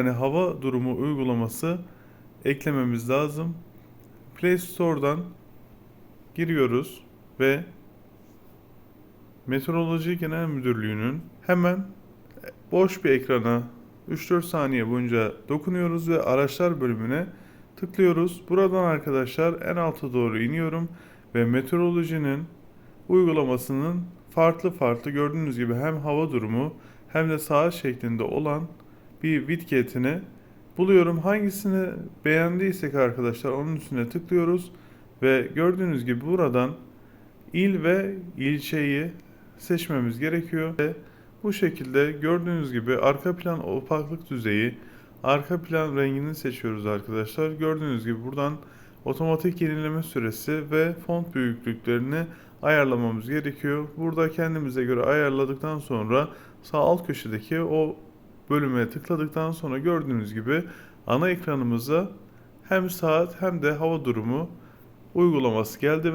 yani hava durumu uygulaması eklememiz lazım. Play Store'dan giriyoruz ve Meteoroloji Genel Müdürlüğü'nün hemen boş bir ekrana 3-4 saniye boyunca dokunuyoruz ve araçlar bölümüne tıklıyoruz. Buradan arkadaşlar en alta doğru iniyorum ve meteorolojinin uygulamasının farklı farklı gördüğünüz gibi hem hava durumu hem de saat şeklinde olan bir widget'ini buluyorum. Hangisini beğendiysek arkadaşlar onun üstüne tıklıyoruz ve gördüğünüz gibi buradan il ve ilçeyi seçmemiz gerekiyor. Ve bu şekilde gördüğünüz gibi arka plan opaklık düzeyi, arka plan rengini seçiyoruz arkadaşlar. Gördüğünüz gibi buradan otomatik yenileme süresi ve font büyüklüklerini ayarlamamız gerekiyor. Burada kendimize göre ayarladıktan sonra sağ alt köşedeki o bölüme tıkladıktan sonra gördüğünüz gibi ana ekranımıza hem saat hem de hava durumu uygulaması geldi.